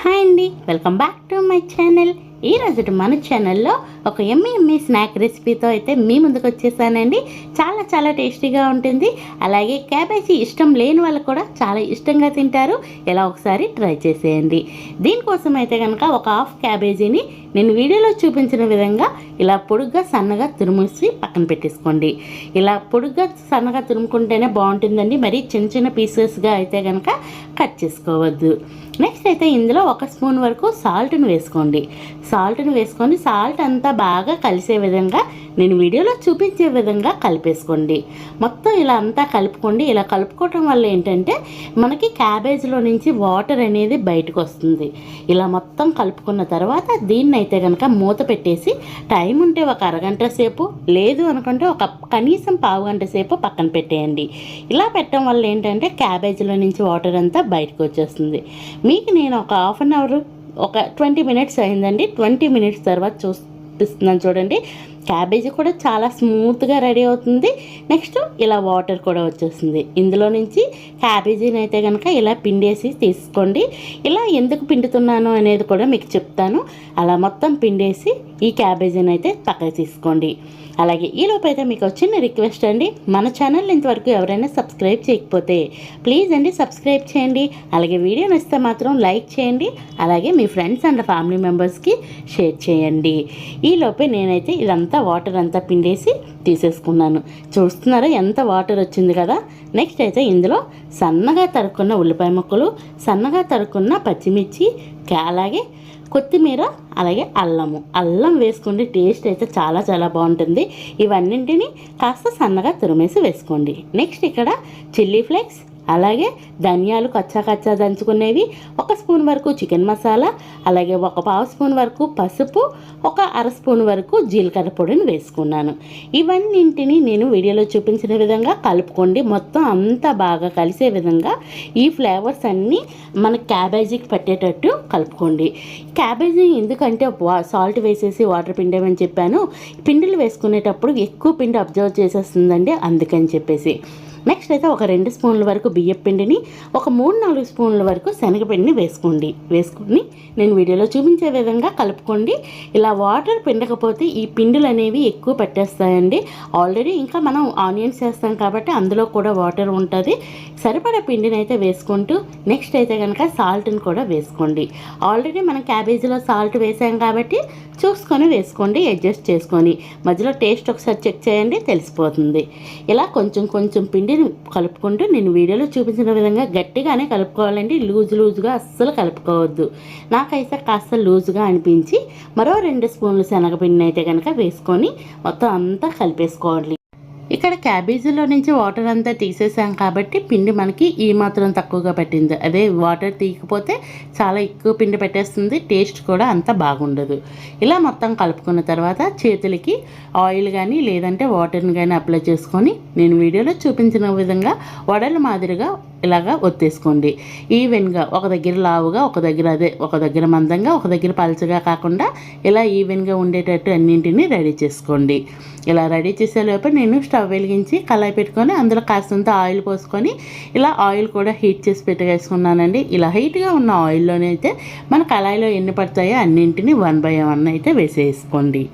Hi అండి. Welcome back to my channel. ఈ రోజు మన ఛానల్లో ఒక ఎమ్మి ఎమ్మి స్నాక్ రెసిపీతో అయితే మీ ముందుకు వచ్చేసానండి. చాలా చాలా టేస్టీగా ఉంటుంది. అలాగే క్యాబేజీ ఇష్టం లేని వాళ్ళు కూడా చాలా ఇష్టంగా తింటారు. ఇలా ఒకసారి ట్రై చేసేయండి. దీనికోసం అయితే కనుక ఒక హాఫ్ క్యాబేజీని నేను వీడియోలో చూపించిన విధంగా ఇలా పొడుగ్గా సన్నగా తురుముసి పక్కన పెట్టేసుకోండి. ఇలా పొడుగ్గా సన్నగా తురుముకుంటేనే బాగుంటుందండి. మరి చిన్న చిన్న పీసెస్గా అయితే కనుక కట్ చేసుకోవద్దు. నెక్స్ట్ అయితే ఇందులో ఒక స్పూన్ వరకు సాల్ట్ను వేసుకోండి. సాల్ట్ను వేసుకొని సాల్ట్ అంతా బాగా కలిసే విధంగా నేను వీడియోలో చూపించే విధంగా కలిపేసుకోండి. మొత్తం ఇలా అంతా కలుపుకోండి. ఇలా కలుపుకోవటం వల్ల ఏంటంటే మనకి క్యాబేజ్లో నుంచి వాటర్ అనేది బయటకు వస్తుంది. ఇలా మొత్తం కలుపుకున్న తర్వాత దీన్ని అయితే కనుక మూత పెట్టేసి టైం ఉంటే ఒక అరగంట సేపు లేదు అనుకుంటే ఒక కనీసం పావు గంట సేపు పక్కన పెట్టేయండి. ఇలా పెట్టడం వల్ల ఏంటంటే క్యాబేజీలో నుంచి వాటర్ అంతా బయటకు వచ్చేస్తుంది. మీకు నేను ఒక హాఫ్ అన్ అవర్ ఒక ట్వంటీ మినిట్స్ అయిందండి. ట్వంటీ మినిట్స్ తర్వాత చూపిస్తున్నాను చూడండి. క్యాబేజీ కూడా చాలా స్మూత్గా రెడీ అవుతుంది. నెక్స్ట్ ఇలా వాటర్ కూడా వచ్చేస్తుంది. ఇందులో నుంచి క్యాబేజీని అయితే కనుక ఇలా పిండేసి తీసుకోండి. ఇలా ఎందుకు పిండుతున్నాను అనేది కూడా మీకు చెప్తాను. అలా మొత్తం పిండేసి ఈ క్యాబేజీని అయితే పక్కకు తీసుకోండి. అలాగే ఈలోపు అయితే మీకు వచ్చిన రిక్వెస్ట్ అండి. మన ఛానల్ ఇంతవరకు ఎవరైనా సబ్స్క్రైబ్ చేయకపోతే ప్లీజ్ అండి సబ్స్క్రైబ్ చేయండి. అలాగే వీడియో నచ్చితే మాత్రం లైక్ చేయండి. అలాగే మీ ఫ్రెండ్స్ అండ్ ఫ్యామిలీ మెంబర్స్కి షేర్ చేయండి. ఈలోపే నేనైతే ఇదంతా వాటర్ అంతా పిండేసి తీసేసుకున్నాను. చూస్తున్నారా ఎంత వాటర్ వచ్చింది కదా? నెక్స్ట్ అయితే ఇందులో సన్నగా తరుక్కున్న ఉల్లిపాయ ముక్కలు సన్నగా తరుక్కున్న పచ్చిమిర్చి అలాగే కొత్తిమీర అలాగే అల్లము. అల్లం వేసుకోండి టేస్ట్ అయితే చాలా చాలా బాగుంటుంది. ఇవన్నింటిని కాస్త సన్నగా తురిమేసి వేసుకోండి. నెక్స్ట్ ఇక్కడ చిల్లీ ఫ్లేక్స్ అలాగే ధనియాలు కచ్చా కచ్చా దంచుకునేవి ఒక స్పూన్ వరకు చికెన్ మసాలా అలాగే ఒక పావు స్పూన్ వరకు పసుపు ఒక అర స్పూన్ వరకు జీలకర్ర పొడిని వేసుకున్నాను. ఇవన్నింటిని నేను వీడియోలో చూపించిన విధంగా కలుపుకోండి. మొత్తం అంతా బాగా కలిసే విధంగా ఈ ఫ్లేవర్స్ అన్నీ మన క్యాబేజీకి పట్టేటట్టు కలుపుకోండి. క్యాబేజీ ఎందుకంటే సాల్ట్ వేసేసి వాటర్ పిండేమని చెప్పాను. పిండిలు వేసుకునేటప్పుడు ఎక్కువ పిండి అబ్జర్వ్ చేసేస్తుందండి అందుకని చెప్పేసి. నెక్స్ట్ అయితే ఒక రెండు స్పూన్ల వరకు బియ్యం పిండిని ఒక మూడు నాలుగు స్పూన్ల వరకు శనగపిండిని వేసుకోండి. వేసుకుని నేను వీడియోలో చూపించే విధంగా కలుపుకోండి. ఇలా వాటర్ పిండకపోతే ఈ పిండిలు అనేవి ఎక్కువ పెట్టేస్తాయండి. ఆల్రెడీ ఇంకా మనం ఆనియన్స్ వేస్తాం కాబట్టి అందులో కూడా వాటర్ ఉంటుంది. సరిపడా పిండిని అయితే వేసుకుంటూ నెక్స్ట్ అయితే కనుక సాల్ట్ని కూడా వేసుకోండి. ఆల్రెడీ మనం క్యాబేజీలో సాల్ట్ వేసాం కాబట్టి చూసుకొని వేసుకోండి అడ్జస్ట్ చేసుకొని. మధ్యలో టేస్ట్ ఒకసారి చెక్ చేయండి తెలిసిపోతుంది. ఇలా కొంచెం కొంచెం పిండి అనేది కలుపుకుంటూ నేను వీడియోలో చూపించిన విధంగా గట్టిగానే కలుపుకోవాలండి. లూజ్ లూజ్గా అస్సలు కలుపుకోవద్దు. నాకైతే కాస్త లూజ్గా అనిపించి మరో రెండు స్పూన్లు శనగపిండిని అయితే కనుక వేసుకొని మొత్తం అంతా కలిపేసుకోవాలి. ఇక్కడ క్యాబేజీలో నుంచి వాటర్ అంతా తీసేసాం కాబట్టి పిండి మనకి ఈ మాత్రం తక్కువగా పెట్టింది. అదే వాటర్ తీయకపోతే చాలా ఎక్కువ పిండి పెట్టేస్తుంది టేస్ట్ కూడా అంత బాగుండదు. ఇలా మొత్తం కలుపుకున్న తర్వాత చేతులకి ఆయిల్ కానీ లేదంటే వాటర్ని కానీ అప్లై చేసుకొని నేను వీడియోలో చూపించిన విధంగా వడల మాదిరిగా ఇలాగా ఒత్తేసుకోండి. ఈవెన్గా ఒక దగ్గర లావుగా ఒక దగ్గర అదే ఒక దగ్గర మందంగా ఒక దగ్గర పలచగా కాకుండా ఇలా ఈవెన్గా ఉండేటట్టు అన్నింటినీ రెడీ చేసుకోండి. ఇలా రెడీ చేసేలోపు నేను స్టవ్ వెలిగించి కళాయి పెట్టుకొని అందులో కాస్తంత ఆయిల్ పోసుకొని ఇలా ఆయిల్ కూడా హీట్ చేసి పెట్టేసుకున్నానండి. ఇలా హీట్గా ఉన్న ఆయిల్లోనే అయితే మన కళాయిలో ఎన్ని పడతాయో అన్నింటినీ వన్ బై వన్ అయితే వేసేసుకోండి.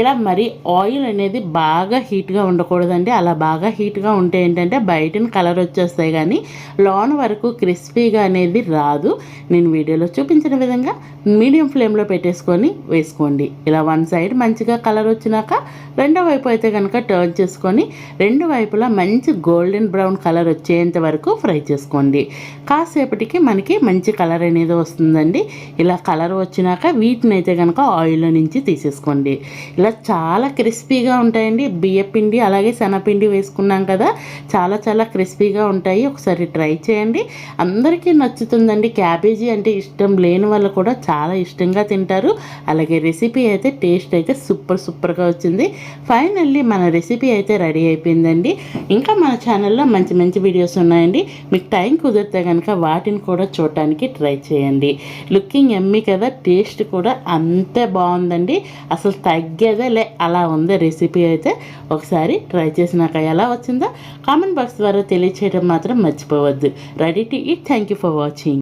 ఇలా మరి ఆయిల్ అనేది బాగా హీట్గా ఉండకూడదండి. అలా బాగా హీట్గా ఉంటే ఏంటంటే బయటని కలర్ వచ్చేస్తాయి కానీ లోన్ వరకు క్రిస్పీగా అనేది రాదు. నేను వీడియోలో చూపించిన విధంగా మీడియం ఫ్లేమ్లో పెట్టేసుకొని వేసుకోండి. ఇలా వన్ సైడ్ మంచిగా కలర్ వచ్చినాక రెండో వైపు అయితే కనుక టర్న్ చేసుకొని రెండు వైపులా మంచి గోల్డెన్ బ్రౌన్ కలర్ వచ్చేంత వరకు ఫ్రై చేసుకోండి. కాసేపటికి మనకి మంచి కలర్ అనేది వస్తుందండి. ఇలా కలర్ వచ్చినాక వీటిని అయితే కనుక ఆయిల్లో నుంచి తీసేసుకోండి. ఇలా చాలా క్రిస్పీగా ఉంటాయండి. బియ్యపిండి అలాగే శనగపిండి వేసుకున్నాం కదా. చాలా చాలా క్రిస్పీగా ఉంటాయి. ఒకసారి ట్రై చేయండి. అందరికీ నచ్చుతుందండి. క్యాబేజీ అంటే ఇష్టం లేని వాళ్ళు కూడా చాలా ఇష్టంగా తింటారు. అలాగే రెసిపీ అయితే టేస్ట్ అయితే సూపర్ సూపర్గా వచ్చింది. ఫైనల్లీ మన రెసిపీ అయితే రెడీ అయిపోయిందండి. ఇంకా మన ఛానల్లో మంచి మంచి వీడియోస్ ఉన్నాయండి. మీకు టైం కుదిరితే కనుక వాటిని కూడా చూడటానికి ట్రై చేయండి. లుకింగ్ ఎమ్మి కదా. టేస్ట్ కూడా అంతే బాగుందండి. అసలు తగ్గే లే అలా ఉంది రెసిపీ అయితే. ఒకసారి ట్రై చేసినాక ఎలా వచ్చిందో కామెంట్ బాక్స్ ద్వారా తెలియచేయడం మాత్రం మర్చిపోవద్దు. Ready to eat. Thank you for watching.